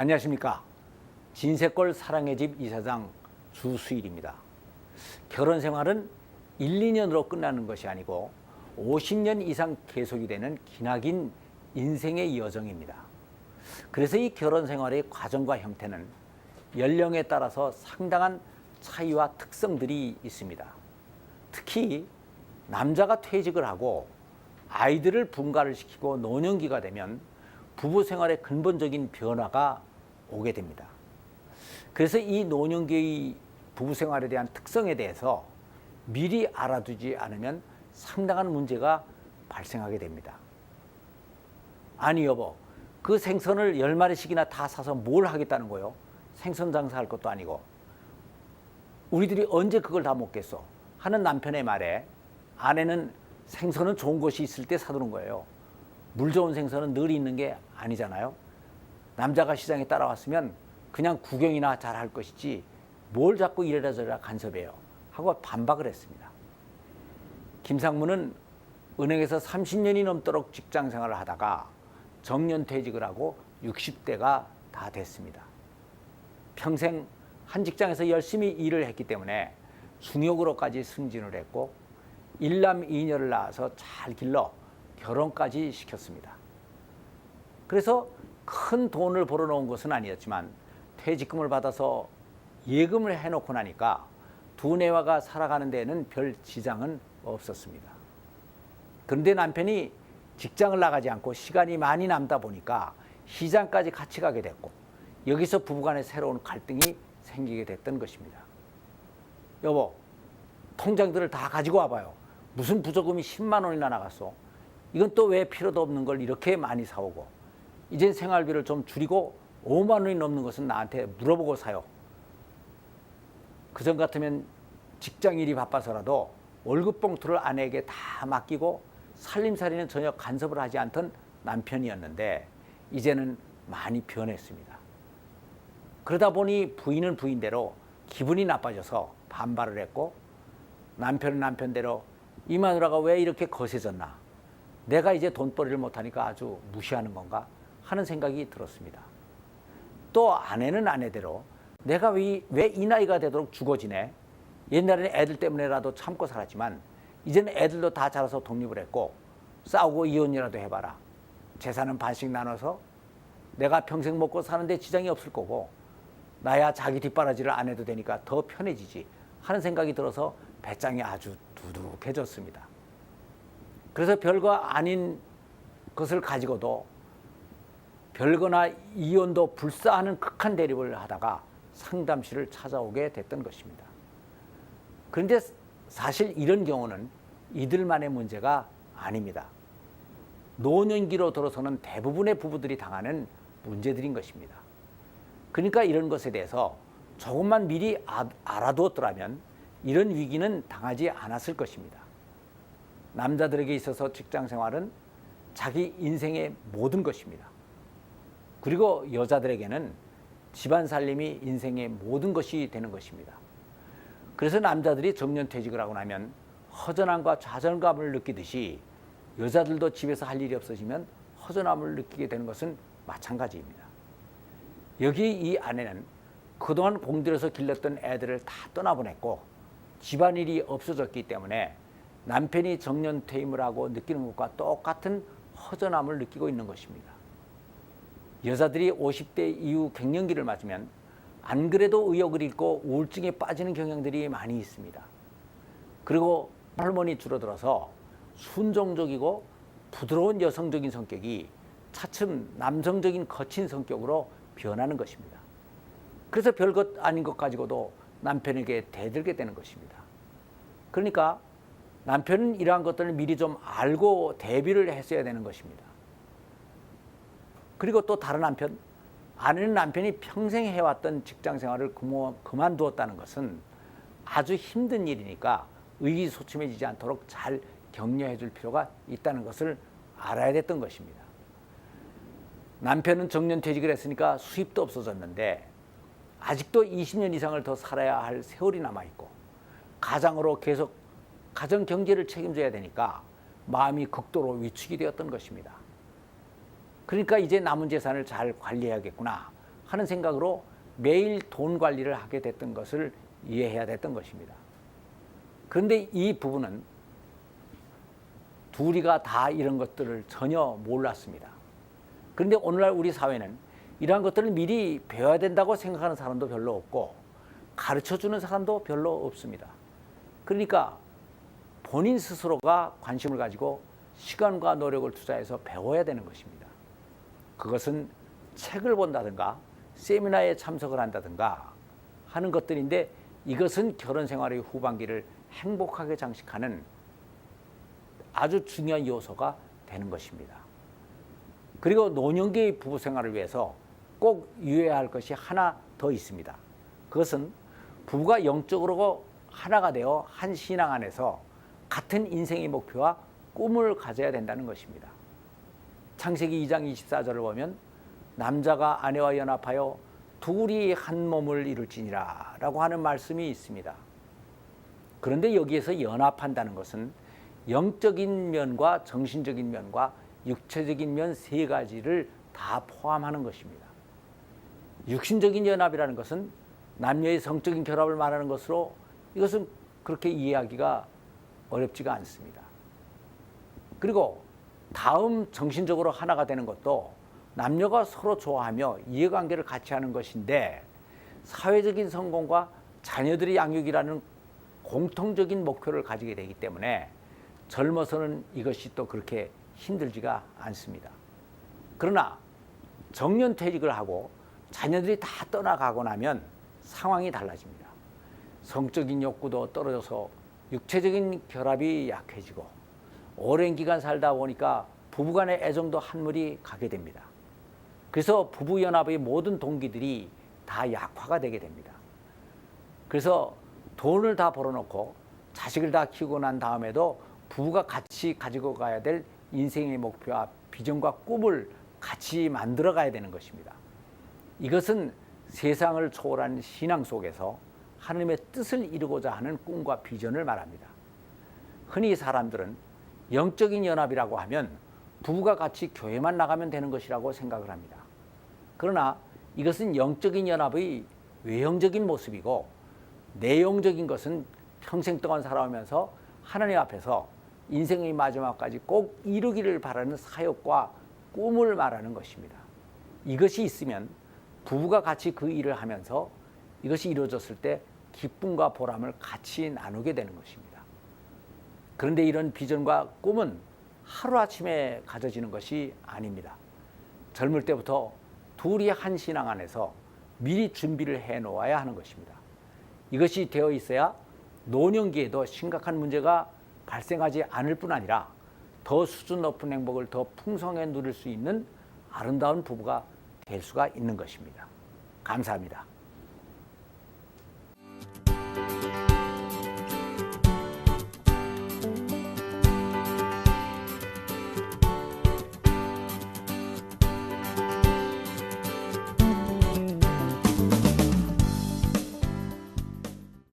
안녕하십니까. 진세골 사랑의 집 이사장 주수일입니다. 결혼 생활은 1, 2년으로 끝나는 것이 아니고 50년 이상 계속이 되는 기나긴 인생의 여정입니다. 그래서 이 결혼 생활의 과정과 형태는 연령에 따라서 상당한 차이와 특성들이 있습니다. 특히 남자가 퇴직을 하고 아이들을 분가를 시키고 노년기가 되면 부부 생활에 근본적인 변화가 오게 됩니다. 그래서 이 노년기의 부부 생활에 대한 특성에 대해서 미리 알아두지 않으면 상당한 문제가 발생하게 됩니다. 아니 여보, 그 생선을 열 마리씩이나 다 사서 뭘 하겠다는 거요? 생선 장사할 것도 아니고 우리들이 언제 그걸 다 먹겠어? 하는 남편의 말에 아내는 생선은 좋은 것이 있을 때 사두는 거예요. 물 좋은 생선은 늘 있는 게 아니잖아요. 남자가 시장에 따라왔으면 그냥 구경이나 잘 할 것이지 뭘 자꾸 이래라 저래라 간섭해요. 하고 반박을 했습니다. 김상무는 은행에서 30년이 넘도록 직장 생활을 하다가 정년 퇴직을 하고 60대가 다 됐습니다. 평생 한 직장에서 열심히 일을 했기 때문에 중역으로까지 승진을 했고 일남 이녀를 낳아서 잘 길러 결혼까지 시켰습니다. 그래서 큰 돈을 벌어놓은 것은 아니었지만 퇴직금을 받아서 예금을 해놓고 나니까 두뇌화가 살아가는 데에는 별 지장은 없었습니다. 그런데 남편이 직장을 나가지 않고 시간이 많이 남다 보니까 시장까지 같이 가게 됐고 여기서 부부간의 새로운 갈등이 생기게 됐던 것입니다. 여보, 통장들을 다 가지고 와봐요. 무슨 부조금이 10만 원이나 나갔어. 이건 또 왜 필요도 없는 걸 이렇게 많이 사오고 이젠 생활비를 좀 줄이고 5만 원이 넘는 것은 나한테 물어보고 사요. 그전 같으면 직장 일이 바빠서라도 월급 봉투를 아내에게 다 맡기고 살림살이는 전혀 간섭을 하지 않던 남편이었는데 이제는 많이 변했습니다. 그러다 보니 부인은 부인대로 기분이 나빠져서 반발을 했고 남편은 남편대로 이 마누라가 왜 이렇게 거세졌나? 내가 이제 돈벌이를 못하니까 아주 무시하는 건가? 하는 생각이 들었습니다. 또 아내는 아내대로 내가 왜 이 나이가 되도록 죽어지네? 옛날에는 애들 때문에라도 참고 살았지만 이제는 애들도 다 자라서 독립을 했고 싸우고 이혼이라도 해봐라. 재산은 반씩 나눠서 내가 평생 먹고 사는데 지장이 없을 거고 나야 자기 뒷바라지를 안 해도 되니까 더 편해지지 하는 생각이 들어서 배짱이 아주 두둑해졌습니다. 그래서 별거 아닌 것을 가지고도 별거나 이혼도 불사하는 극한 대립을 하다가 상담실을 찾아오게 됐던 것입니다. 그런데 사실 이런 경우는 이들만의 문제가 아닙니다. 노년기로 들어서는 대부분의 부부들이 당하는 문제들인 것입니다. 그러니까 이런 것에 대해서 조금만 미리 아, 알아두었더라면 이런 위기는 당하지 않았을 것입니다. 남자들에게 있어서 직장 생활은 자기 인생의 모든 것입니다. 그리고 여자들에게는 집안 살림이 인생의 모든 것이 되는 것입니다. 그래서 남자들이 정년 퇴직을 하고 나면 허전함과 좌절감을 느끼듯이 여자들도 집에서 할 일이 없어지면 허전함을 느끼게 되는 것은 마찬가지입니다. 여기 이 아내는 그동안 공들여서 길렀던 애들을 다 떠나보냈고 집안일이 없어졌기 때문에 남편이 정년 퇴임을 하고 느끼는 것과 똑같은 허전함을 느끼고 있는 것입니다. 여자들이 50대 이후 갱년기를 맞으면 안 그래도 의욕을 잃고 우울증에 빠지는 경향들이 많이 있습니다. 그리고 호르몬이 줄어들어서 순종적이고 부드러운 여성적인 성격이 차츰 남성적인 거친 성격으로 변하는 것입니다. 그래서 별것 아닌 것 가지고도 남편에게 대들게 되는 것입니다. 그러니까 남편은 이러한 것들을 미리 좀 알고 대비를 했어야 되는 것입니다. 그리고 또 다른 한편 아내는 남편이 평생 해왔던 직장 생활을 그만두었다는 것은 아주 힘든 일이니까 의기소침해지지 않도록 잘 격려해 줄 필요가 있다는 것을 알아야 됐던 것입니다. 남편은 정년 퇴직을 했으니까 수입도 없어졌는데 아직도 20년 이상을 더 살아야 할 세월이 남아있고 가장으로 계속 가정 경제를 책임져야 되니까 마음이 극도로 위축이 되었던 것입니다. 그러니까 이제 남은 재산을 잘 관리해야겠구나 하는 생각으로 매일 돈 관리를 하게 됐던 것을 이해해야 됐던 것입니다. 그런데 이 부분은 둘이가 다 이런 것들을 전혀 몰랐습니다. 그런데 오늘날 우리 사회는 이러한 것들을 미리 배워야 된다고 생각하는 사람도 별로 없고 가르쳐 주는 사람도 별로 없습니다. 그러니까 본인 스스로가 관심을 가지고 시간과 노력을 투자해서 배워야 되는 것입니다. 그것은 책을 본다든가 세미나에 참석을 한다든가 하는 것들인데 이것은 결혼 생활의 후반기를 행복하게 장식하는 아주 중요한 요소가 되는 것입니다. 그리고 노년기의 부부 생활을 위해서 꼭 유의해야 할 것이 하나 더 있습니다. 그것은 부부가 영적으로 하나가 되어 한 신앙 안에서 같은 인생의 목표와 꿈을 가져야 된다는 것입니다. 창세기 2장 24절을 보면 남자가 아내와 연합하여 둘이 한 몸을 이룰지니라 라고 하는 말씀이 있습니다. 그런데 여기에서 연합한다는 것은 영적인 면과 정신적인 면과 육체적인 면 세 가지를 다 포함하는 것입니다. 육신적인 연합이라는 것은 남녀의 성적인 결합을 말하는 것으로 이것은 그렇게 이해하기가 어렵지가 않습니다. 그리고 다음 정신적으로 하나가 되는 것도 남녀가 서로 좋아하며 이해관계를 같이 하는 것인데 사회적인 성공과 자녀들의 양육이라는 공통적인 목표를 가지게 되기 때문에 젊어서는 이것이 또 그렇게 힘들지가 않습니다. 그러나 정년 퇴직을 하고 자녀들이 다 떠나가고 나면 상황이 달라집니다. 성적인 욕구도 떨어져서 육체적인 결합이 약해지고 오랜 기간 살다 보니까 부부간의 애정도 한물이 가게 됩니다. 그래서 부부 연합의 모든 동기들이 다 약화가 되게 됩니다. 그래서 돈을 다 벌어놓고 자식을 다 키우고 난 다음에도 부부가 같이 가지고 가야 될 인생의 목표와 비전과 꿈을 같이 만들어 가야 되는 것입니다. 이것은 세상을 초월한 신앙 속에서 하나님의 뜻을 이루고자 하는 꿈과 비전을 말합니다. 흔히 사람들은 영적인 연합이라고 하면 부부가 같이 교회만 나가면 되는 것이라고 생각을 합니다. 그러나 이것은 영적인 연합의 외형적인 모습이고 내용적인 것은 평생 동안 살아오면서 하나님 앞에서 인생의 마지막까지 꼭 이루기를 바라는 사역과 꿈을 말하는 것입니다. 이것이 있으면 부부가 같이 그 일을 하면서 이것이 이루어졌을 때 기쁨과 보람을 같이 나누게 되는 것입니다. 그런데 이런 비전과 꿈은 하루아침에 가져지는 것이 아닙니다. 젊을 때부터 둘이 한 신앙 안에서 미리 준비를 해 놓아야 하는 것입니다. 이것이 되어 있어야 노년기에도 심각한 문제가 발생하지 않을 뿐 아니라 더 수준 높은 행복을 더 풍성해 누릴 수 있는 아름다운 부부가 될 수가 있는 것입니다. 감사합니다.